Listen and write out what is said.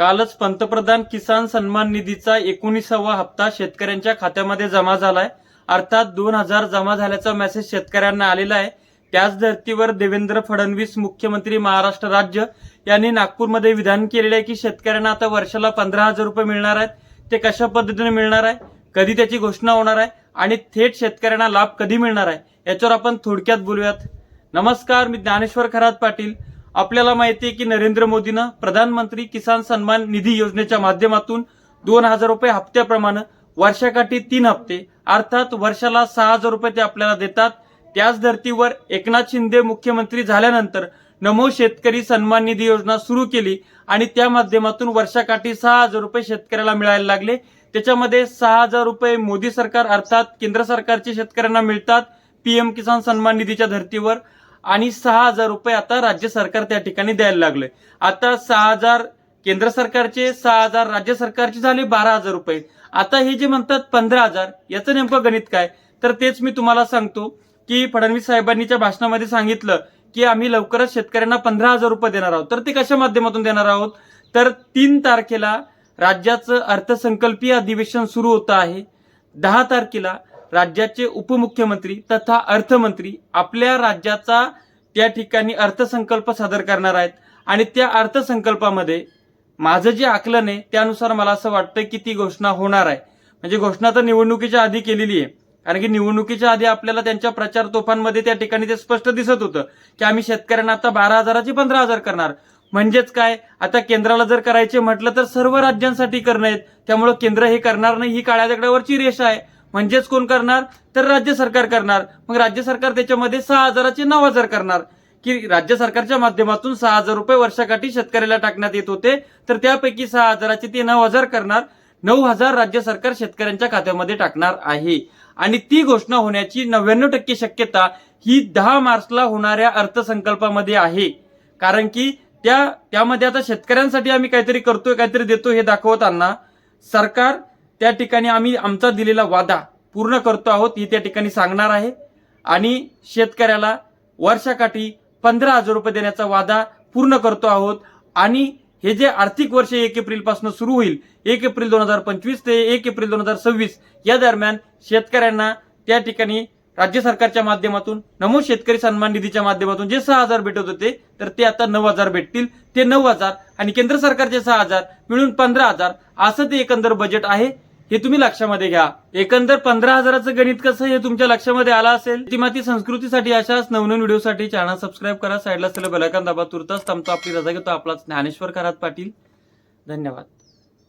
कालच पंतप्रधान किसान सन्मान निधीचा एकोणीसावा हप्ता शेतकऱ्यांच्या खात्यामध्ये जमा झालाय. अर्थात दोन हजार जमा झाल्याचा मेसेज शेतकऱ्यांना आलेला आहे. त्याच धर्तीवर देवेंद्र फडणवीस मुख्यमंत्री महाराष्ट्र राज्य यांनी नागपूरमध्ये विधान केलेलं आहे की शेतकऱ्यांना आता वर्षाला पंधरा हजार रुपये मिळणार आहेत. ते कशा पद्धतीने मिळणार आहे? कधी त्याची घोषणा होणार आहे? आणि थेट शेतकऱ्यांना लाभ कधी मिळणार आहे? याच्यावर आपण थोडक्यात बोलूयात. नमस्कार मी ज्ञानेश्वर खरात पाटील. आपल्याला माहिती आहे की नरेंद्र मोदीनं प्रधानमंत्री किसान सन्मान निधी योजनेच्या माध्यमातून दोन हजार रुपये हप्त्याप्रमाणे वर्षाकाठी तीन हप्ते अर्थात वर्षाला सहा हजार रुपये ते आपल्याला देतात. त्याच धर्तीवर एकनाथ शिंदे मुख्यमंत्री झाल्यानंतर नमो शेतकरी सन्मान निधी योजना सुरू केली आणि त्या माध्यमातून वर्षाकाठी सहा हजार रुपये शेतकऱ्याला मिळायला लागले. त्याच्यामध्ये सहा हजार रुपये मोदी सरकार अर्थात केंद्र सरकारचे शेतकऱ्यांना मिळतात. पीएम किसान सन्मान निधीच्या धर्तीवर. आणि सहा हजार रुपये आता राज्य सरकार त्या ठिकाणी द्यायला लागले आता सहा हजार केंद्र सरकारचे सहा हजार राज्य सरकारचे झाले बारा हजार रुपये. आता हे जे म्हणतात पंधरा हजार याचं नेमकं गणित काय? तर तेच मी तुम्हाला सांगतो की फडणवीस साहेबांनीच्या भाषणामध्ये सांगितलं की आम्ही लवकरच शेतकऱ्यांना पंधरा हजार रुपये देणार आहोत. तर ते कशा माध्यमातून देणार आहोत? तर तीन तारखेला राज्याचं अर्थसंकल्पीय अधिवेशन सुरू होतं आहे. दहा तारखेला राज्याचे उपमुख्यमंत्री तथा अर्थमंत्री आपल्या राज्याचा त्या ठिकाणी अर्थसंकल्प सादर करणार आहेत. आणि त्या अर्थसंकल्पामध्ये माझं जे आकलन आहे त्यानुसार मला असं वाटतं की ती घोषणा होणार आहे. म्हणजे घोषणा तर निवडणुकीच्या आधी केलेली आहे. कारण की निवडणुकीच्या आधी आपल्याला त्यांच्या प्रचार तोफांमध्ये त्या ठिकाणी ते स्पष्ट दिसत होतं की आम्ही शेतकऱ्यांना आता बारा हजाराची पंधरा हजार करणार. म्हणजेच काय? आता केंद्राला जर करायचे म्हटलं तर सर्व राज्यांसाठी करणं आहेत. त्यामुळं केंद्र हे करणार नाही ही काळ्या दगडावरची रेषा आहे. म्हणजेच कोण करणार? तर राज्य सरकार करणार. मग राज्य सरकार त्याच्यामध्ये सहा हजाराचे नऊ हजार करणार. की राज्य सरकारच्या माध्यमातून सहा हजार रुपये वर्षाकाठी शेतकऱ्याला टाकण्यात येत होते तर त्यापैकी सहा हजाराचे ते नऊ हजार करणार. नऊ हजार राज्य सरकार शेतकऱ्यांच्या खात्यामध्ये टाकणार आहे. आणि ती घोषणा होण्याची नव्याण्णव टक्के शक्यता ही दहा मार्चला होणाऱ्या अर्थसंकल्पामध्ये आहे. कारण की त्या त्यामध्ये आता शेतकऱ्यांसाठी आम्ही काहीतरी करतोय काहीतरी देतो हे दाखवताना सरकार त्या ठिकाणी आम्ही आमचा दिलेला वादा पूर्ण करतो आहोत ही त्या ठिकाणी सांगणार आहे. आणि शेतकऱ्याला वर्षाकाठी पंधरा हजार रुपये देण्याचा वादा पूर्ण करतो आहोत. आणि हे जे आर्थिक वर्ष एक एप्रिलपासून सुरू होईल एक एप्रिल दोन हजार पंचवीस ते एक एप्रिल दोन हजार सव्वीस या दरम्यान शेतकऱ्यांना त्या ठिकाणी राज्य सरकारच्या माध्यमातून नमो शेतकरी सन्मान निधीच्या माध्यमातून जे सहा हजार भेटत होते तर ते आता नऊ हजार भेटतील. ते नऊ हजार आणि केंद्र सरकारचे सहा हजार मिळून पंधरा हजार असं ते एकंदर बजेट आहे. हे तुम्ही लक्षामध्ये घ्या. एकंदर पंधरा हजाराचं गणित कसं हे तुमच्या लक्षामध्ये आलं असेल? तीमाती संस्कृतीसाठी अशाच नवनवीन व्हिडिओसाठी चॅनल सबस्क्राईब करा. साईडला असलेलं बेलायकन दाबा. तुर्तास थांबतो. आपली रजा घेतो. आपला ज्ञानेश्वर करात पाटील. धन्यवाद.